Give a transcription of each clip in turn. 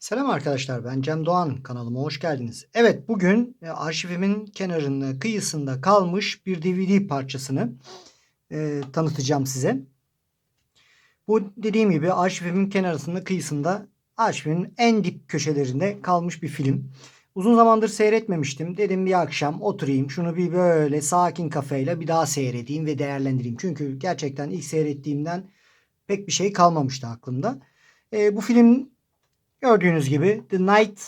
Selam arkadaşlar ben Cem Doğan kanalıma hoş geldiniz. Evet bugün e, arşivimin kenarında kıyısında kalmış bir DVD parçasını e, tanıtacağım size. Bu dediğim gibi arşivimin kenarında kıyısında arşivimin en dip köşelerinde kalmış bir film. Uzun zamandır seyretmemiştim. Dedim bir akşam oturayım şunu bir böyle sakin kafayla bir daha seyredeyim ve değerlendireyim. Çünkü gerçekten ilk seyrettiğimden pek bir şey kalmamıştı aklımda. E, bu film Gördüğünüz gibi The Night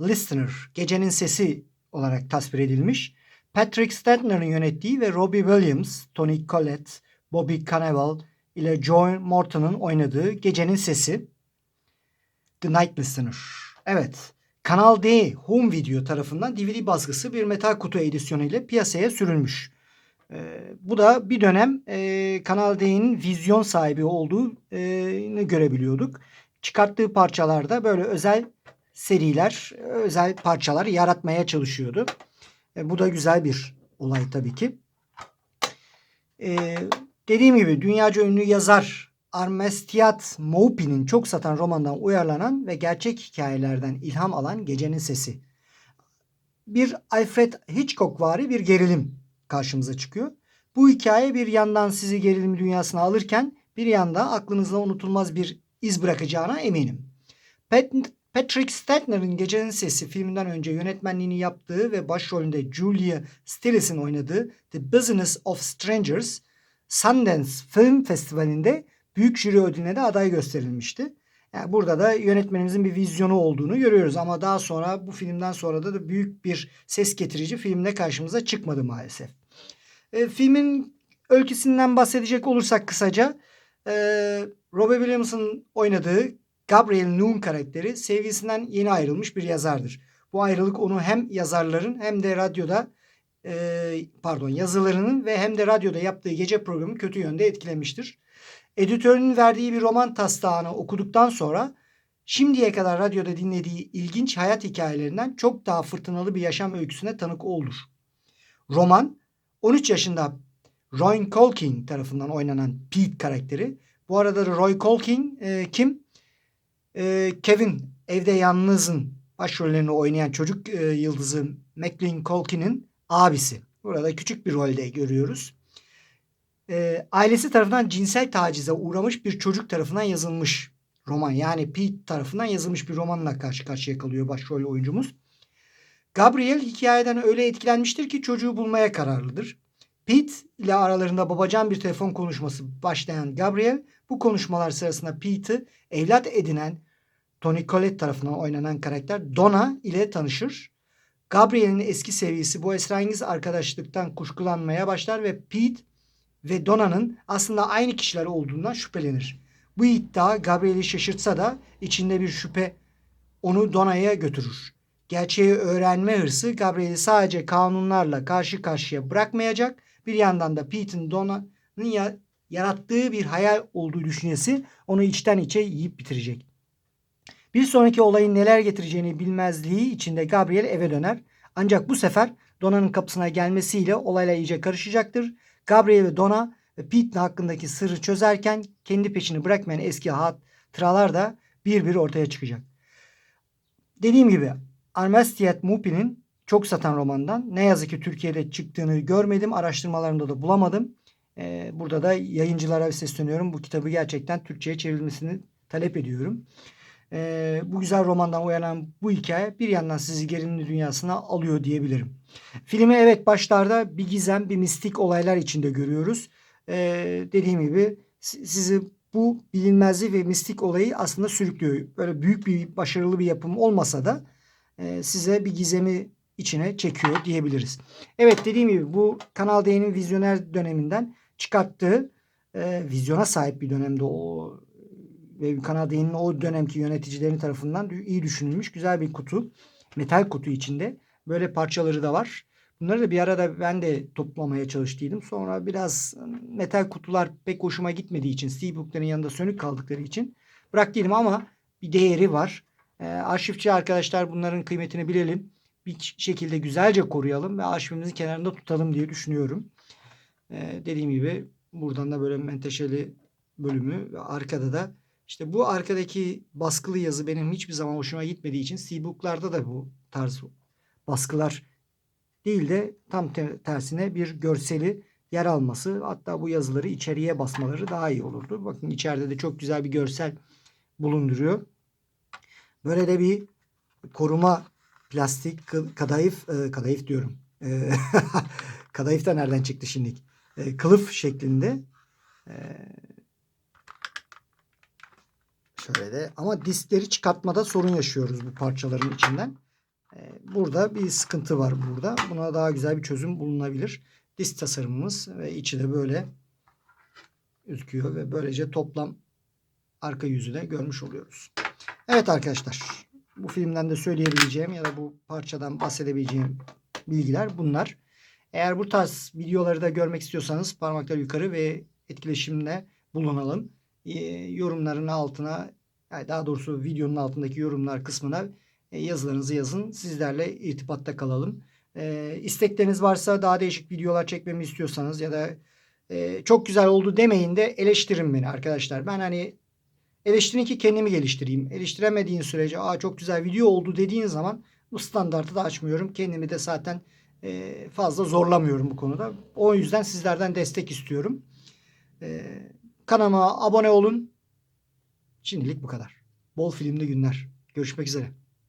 Listener, gecenin sesi olarak tasvir edilmiş. Patrick Stantner'ın yönettiği ve Robbie Williams, Tony Collette, Bobby Cannavale ile Joe Morton'un oynadığı Gecenin Sesi. The Night Listener. Evet. Kanal D Home Video tarafından DVD baskısı bir metal kutu edisyonu ile piyasaya sürülmüş. Ee, bu da bir dönem e, Kanal D'nin vizyon sahibi olduğunu görebiliyorduk çıkarttığı parçalarda böyle özel seriler, özel parçalar yaratmaya çalışıyordu. E, bu da güzel bir olay tabii ki. E, dediğim gibi dünyaca ünlü yazar Armestiat Maupi'nin çok satan romandan uyarlanan ve gerçek hikayelerden ilham alan Gecenin Sesi. Bir Alfred Hitchcock vari bir gerilim karşımıza çıkıyor. Bu hikaye bir yandan sizi gerilim dünyasına alırken bir yanda aklınızda unutulmaz bir iz bırakacağına eminim. Pat Patrick Stantner'ın Gecenin Sesi filminden önce yönetmenliğini yaptığı ve başrolünde Julia Stigltz'in oynadığı The Business of Strangers Sundance Film Festivali'nde büyük jüri ödülüne de aday gösterilmişti. Yani burada da yönetmenimizin bir vizyonu olduğunu görüyoruz ama daha sonra bu filmden sonra da, da büyük bir ses getirici filmle karşımıza çıkmadı maalesef. E, filmin öyküsünden bahsedecek olursak kısaca e, Robbie Williams'ın oynadığı Gabriel Noon karakteri sevgisinden yeni ayrılmış bir yazardır. Bu ayrılık onu hem yazarların hem de radyoda e, pardon yazılarının ve hem de radyoda yaptığı gece programı kötü yönde etkilemiştir. Editörünün verdiği bir roman taslağını okuduktan sonra şimdiye kadar radyoda dinlediği ilginç hayat hikayelerinden çok daha fırtınalı bir yaşam öyküsüne tanık olur. Roman 13 yaşında Roy Culkin tarafından oynanan Pete karakteri. Bu arada Roy Culkin e, kim? E, Kevin Evde Yalnız'ın başrollerini oynayan çocuk e, yıldızı Maclean Culkin'in abisi. Burada küçük bir rolde görüyoruz. E, ailesi tarafından cinsel tacize uğramış bir çocuk tarafından yazılmış roman. Yani Pete tarafından yazılmış bir romanla karşı karşıya kalıyor başrol oyuncumuz. Gabriel hikayeden öyle etkilenmiştir ki çocuğu bulmaya kararlıdır. Pete ile aralarında babacan bir telefon konuşması başlayan Gabriel bu konuşmalar sırasında Pete'i evlat edinen Tony Collette tarafından oynanan karakter Donna ile tanışır. Gabriel'in eski sevgilisi bu esrarengiz arkadaşlıktan kuşkulanmaya başlar ve Pete ve Donna'nın aslında aynı kişiler olduğundan şüphelenir. Bu iddia Gabriel'i şaşırtsa da içinde bir şüphe onu Donna'ya götürür. Gerçeği öğrenme hırsı Gabriel'i sadece kanunlarla karşı karşıya bırakmayacak bir yandan da Pete'in Donna'nın ya, yarattığı bir hayal olduğu düşüncesi onu içten içe yiyip bitirecek. Bir sonraki olayın neler getireceğini bilmezliği içinde Gabriel eve döner. Ancak bu sefer Donna'nın kapısına gelmesiyle olayla iyice karışacaktır. Gabriel ve Donna ve Pete hakkındaki sırrı çözerken kendi peşini bırakmayan eski hatıralar da bir bir ortaya çıkacak. Dediğim gibi Armestiet Mupi'nin çok satan romandan. Ne yazık ki Türkiye'de çıktığını görmedim. Araştırmalarımda da bulamadım. Ee, burada da yayıncılara sesleniyorum. Bu kitabı gerçekten Türkçe'ye çevrilmesini talep ediyorum. Ee, bu güzel romandan uyanan bu hikaye bir yandan sizi gerilimli dünyasına alıyor diyebilirim. Filmi evet başlarda bir gizem, bir mistik olaylar içinde görüyoruz. Ee, dediğim gibi sizi bu bilinmezliği ve mistik olayı aslında sürüklüyor. Böyle büyük bir başarılı bir yapım olmasa da e, size bir gizemi içine çekiyor diyebiliriz. Evet dediğim gibi bu Kanal D'nin vizyoner döneminden çıkarttığı e, vizyona sahip bir dönemde o ve Kanal D'nin o dönemki yöneticilerin tarafından iyi düşünülmüş güzel bir kutu. Metal kutu içinde. Böyle parçaları da var. Bunları da bir arada ben de toplamaya çalıştıydım. Sonra biraz metal kutular pek hoşuma gitmediği için, Steelbook'ların yanında sönük kaldıkları için bıraktıydım ama bir değeri var. E, arşivçi arkadaşlar bunların kıymetini bilelim bir şekilde güzelce koruyalım ve arşivimizin kenarında tutalım diye düşünüyorum. Ee, dediğim gibi buradan da böyle menteşeli bölümü ve arkada da İşte bu arkadaki baskılı yazı benim hiçbir zaman hoşuma gitmediği için C-Book'larda da bu tarz baskılar değil de tam te- tersine bir görseli yer alması hatta bu yazıları içeriye basmaları daha iyi olurdu. Bakın içeride de çok güzel bir görsel bulunduruyor. Böyle de bir koruma plastik kadayıf e, kadayıf diyorum. E, kadayıf da nereden çıktı şimdi? E, kılıf şeklinde. E, şöyle de ama diskleri çıkartmada sorun yaşıyoruz bu parçaların içinden. E, burada bir sıkıntı var burada. Buna daha güzel bir çözüm bulunabilir. Disk tasarımımız ve içi de böyle gözüküyor ve böylece toplam arka yüzü de görmüş oluyoruz. Evet arkadaşlar bu filmden de söyleyebileceğim ya da bu parçadan bahsedebileceğim bilgiler bunlar. Eğer bu tarz videoları da görmek istiyorsanız parmaklar yukarı ve etkileşimle bulunalım. Ee, yorumların altına yani daha doğrusu videonun altındaki yorumlar kısmına e, yazılarınızı yazın. Sizlerle irtibatta kalalım. Ee, istekleriniz varsa daha değişik videolar çekmemi istiyorsanız ya da e, çok güzel oldu demeyin de eleştirin beni arkadaşlar. Ben hani eleştirin ki kendimi geliştireyim. Eleştiremediğin sürece Aa, çok güzel video oldu dediğin zaman bu standartı da açmıyorum. Kendimi de zaten e, fazla zorlamıyorum bu konuda. O yüzden sizlerden destek istiyorum. E, kanalıma abone olun. Şimdilik bu kadar. Bol filmli günler. Görüşmek üzere.